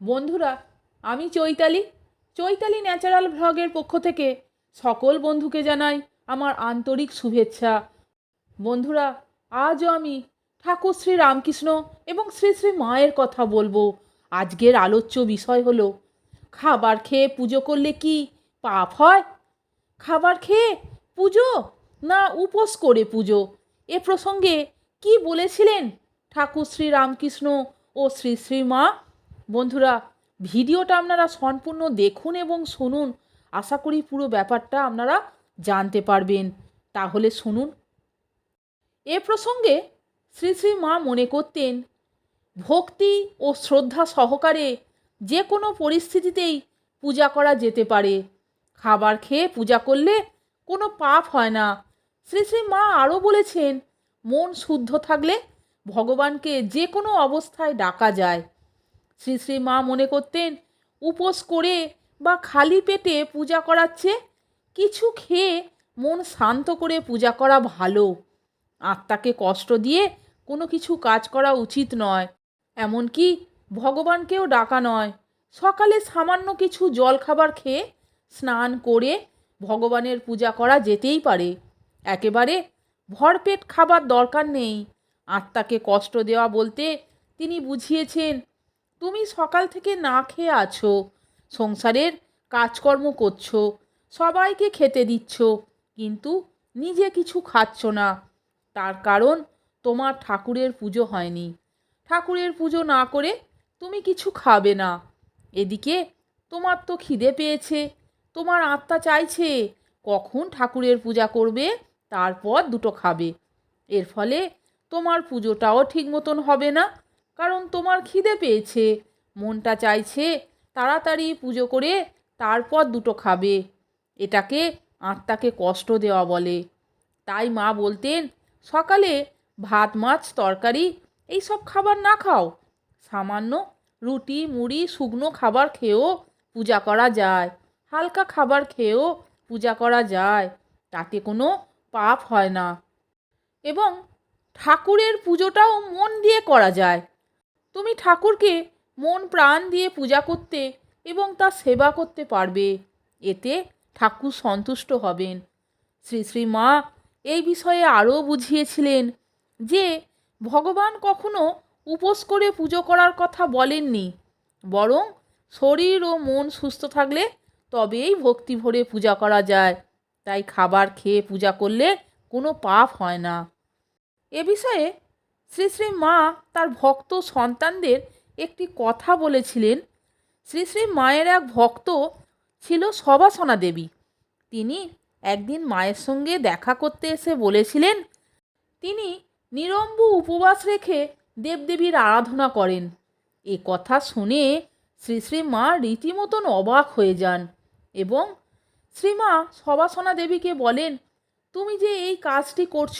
বন্ধুরা, আমি চৈতালি। চৈতালি ন্যাচারাল ভ্লগের পক্ষ থেকে সকল বন্ধুকে জানাই আমার আন্তরিক শুভেচ্ছা। বন্ধুরা, আজও আমি ঠাকুর শ্রী রামকৃষ্ণ এবং শ্রী শ্রী মায়ের কথা বলব। আজকের আলোচ্য বিষয় হলো, খাবার খেয়ে পুজো করলে কি পাপ হয়? খাবার খেয়ে পুজো না উপোস করে পুজো? এ প্রসঙ্গে কি বলেছিলেন ঠাকুর শ্রী রামকৃষ্ণ ও শ্রী শ্রী মা? বন্ধুরা, ভিডিওটা আপনারা সম্পূর্ণ দেখুন এবং শুনুন। আশা করি পুরো ব্যাপারটা আপনারা জানতে পারবেন। তাহলে শুনুন। এ প্রসঙ্গে শ্রী শ্রী মা মনে করতেন, ভক্তি ও শ্রদ্ধা সহকারে যে কোনো পরিস্থিতিতেই পূজা করা যেতে পারে। খাবার খেয়ে পূজা করলে কোনো পাপ হয় না। শ্রী শ্রী মা আরও বলেছেন, মন শুদ্ধ থাকলে ভগবানকে যে কোনো অবস্থায় ডাকা যায়। শ্রী শ্রী মা মনে করতেন, উপোস করে বা খালি পেটে পূজা করাচ্ছে, কিছু খেয়ে মন শান্ত করে পূজা করা ভালো। আত্মাকে কষ্ট দিয়ে কোনো কিছু কাজ করা উচিত নয়। এমনকি ভগবানকেও ডাকা নয়। সকালে সামান্য কিছু জল খাবার খেয়ে স্নান করে ভগবানের পূজা করা যেতেই পারে। একেবারে ভরপেট খাবার দরকার নেই। আত্মাকে কষ্ট দেওয়া বলতে তিনি বুঝিয়েছেন তুমি সকাল থেকে না খেয়ে আছো, সংসারের কাজকর্ম করছ, সবাইকে খেতে দিচ্ছ, কিন্তু নিজে কিছু খাচ্ছ না। তার কারণ তোমার ঠাকুরের পুজো হয়নি। ঠাকুরের পুজো না করে তুমি কিছু খাবে না। এদিকে তোমার তো খিদে পেয়েছে, তোমার আত্মা চাইছে কখন ঠাকুরের পূজা করবে, তারপর দুটো খাবে। এর ফলে তোমার পুজোটাও ঠিক মতন হবে না কারণ তোমার খিদে পেয়েছে। মনটা চাইছে তাড়াতাড়ি পুজো করে তারপর দুটো খাবে। এটাকে আত্মাকে কষ্ট দেওয়া বলে। তাই মা বলতেন, সকালে ভাত, মাছ, তরকারি, এই সব খাবার না খাও। সামান্য রুটি, মুড়ি, শুকনো খাবার খেয়েও পূজা করা যায়। হালকা খাবার খেয়েও পূজা করা যায়। তাতে কোনো পাপ হয় না। এবং ঠাকুরের পুজোটাও মন দিয়ে করা যায়। তুমি ঠাকুরকে মন প্রাণ দিয়ে পূজা করতে এবং তার সেবা করতে পারবে। এতে ঠাকুর সন্তুষ্ট হবেন। শ্রী শ্রী মা এই বিষয়ে আরও বুঝিয়েছিলেন যে, ভগবান কখনো উপোস করে পুজো করার কথা বলেননি, বরং শরীর ও মন সুস্থ থাকলে তবেই ভক্তি ভরে পূজা করা যায়। তাই খাবার খেয়ে পূজা করলে কোনো পাপ হয় না। এ বিষয়ে শ্রী শ্রী মা তার ভক্ত সন্তানদের একটি কথা বলেছিলেন। শ্রী শ্রী মায়ের এক ভক্ত ছিল সবাসনা দেবী। তিনি একদিন মায়ের সঙ্গে দেখা করতে এসে বলেছিলেন, তিনি নিরম্ব উপবাস রেখে দেবদেবীর আরাধনা করেন। এ কথা শুনে শ্রী শ্রী মা রীতিমতন অবাক হয়ে যান এবং শ্রীমা সবাসনা দেবীকে বলেন, তুমি যে এই কাজটি করছ,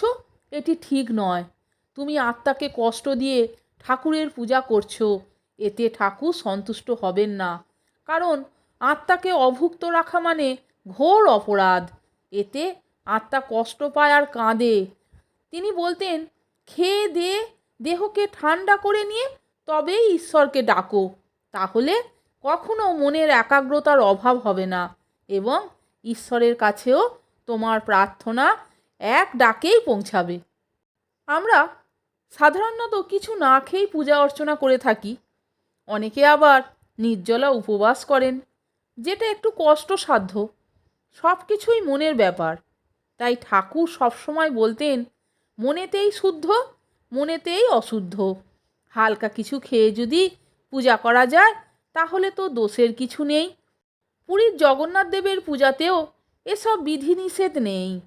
এটি ঠিক নয়। তুমি আত্মাকে কষ্ট দিয়ে ঠাকুরের পূজা করছ, এতে ঠাকুর সন্তুষ্ট হবেন না। কারণ আত্মাকে অভুক্ত রাখা মানে ঘোর অপরাধ, এতে আত্মা কষ্ট পায় আর কাঁদে। তিনি বলতেন, খেয়ে দিয়ে দেহকে ঠান্ডা করে নিয়ে তবেই ঈশ্বরকে ডাকো, তাহলে কখনো মনের একাগ্রতার অভাব হবে না এবং ঈশ্বরের কাছেও তোমার প্রার্থনা এক ডাকেই পৌঁছাবে। আমরা সাধারণত কিছু না খেয়েই পূজা অর্চনা করে থাকি। অনেকে আবার নির্জলা উপবাস করেন, যেটা একটু কষ্টসাধ্য। সব কিছুই মনের ব্যাপার। তাই ঠাকুর সবসময় বলতেন, মনেতেই শুদ্ধ, মনেতেই অশুদ্ধ। হালকা কিছু খেয়ে যদি পূজা করা যায়, তাহলে তো দোষের কিছু নেই। পুরীর জগন্নাথ দেবের পূজাতেও এসব বিধিনিষেধ নেই।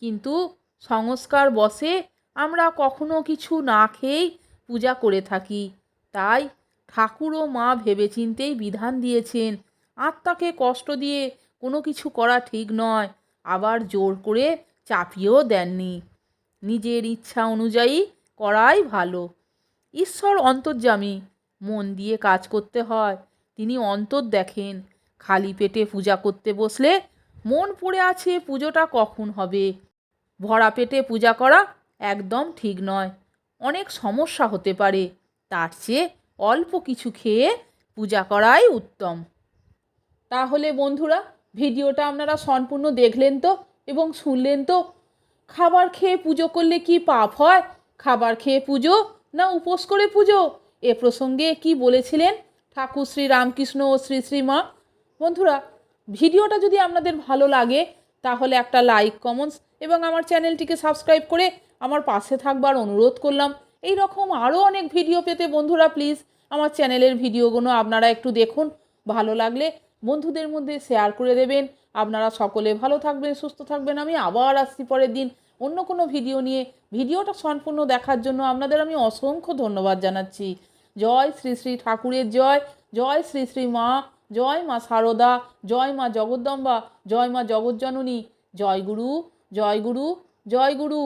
কিন্তু সংস্কার বসে আমরা কখনো কিছু না খেয়েই পূজা করে থাকি। তাই ঠাকুর ও মা ভেবেচিন্তেই বিধান দিয়েছেন, আত্মাকে কষ্ট দিয়ে কোনো কিছু করা ঠিক নয়, আবার জোর করে চাপিয়েও দেননি। নিজের ইচ্ছা অনুযায়ী করাই ভালো। ঈশ্বর অন্তর্যামী, মন দিয়ে কাজ করতে হয়, তিনি অন্তর দেখেন। খালি পেটে পূজা করতে বসলে মন পড়ে আছে পুজোটা কখন হবে? ভরা পেটে পূজা করা একদম ঠিক নয়। অনেক সমস্যা হতে পারে। তার চেয়ে অল্প কিছু খেয়ে পূজা করাই উত্তম। তাহলে বন্ধুরা, ভিডিওটা আপনারা সম্পূর্ণ দেখলেন তো এবং শুনলেন তো? খাবার খেয়ে পুজো করলে কি পাপ হয়? খাবার খেয়ে পুজো না উপোস করে পুজো? এ প্রসঙ্গে কি বলেছিলেন ঠাকুর শ্রী রামকৃষ্ণ ও শ্রী শ্রী মা? বন্ধুরা, ভিডিওটা যদি আপনাদের ভালো লাগে, তাহলে একটা লাইক কমেন্টস এবং আমার চ্যানেলটিকে সাবস্ক্রাইব করে আমার পাশে থাকবার অনুরোধ করলাম। এই রকম আরও অনেক ভিডিও পেতে বন্ধুরা প্লিজ আমার চ্যানেলের ভিডিওগুলো আপনারা একটু দেখুন। ভালো লাগলে বন্ধুদের মধ্যে শেয়ার করে দেবেন। আপনারা সকলে ভালো থাকবেন, সুস্থ থাকবেন। আমি আবার আসছি পরের দিন অন্য কোনো ভিডিও নিয়ে। ভিডিওটা সম্পূর্ণ দেখার জন্য আপনাদের আমি অসংখ্য ধন্যবাদ জানাচ্ছি। জয় শ্রী শ্রী ঠাকুরের জয় জয় শ্রী শ্রী মা, জয় মা সারদা, জয় মা জগদ্দম্বা, জয় মা জগজ্জননী, জয় গুরু জয় গুরু জয় গুরু।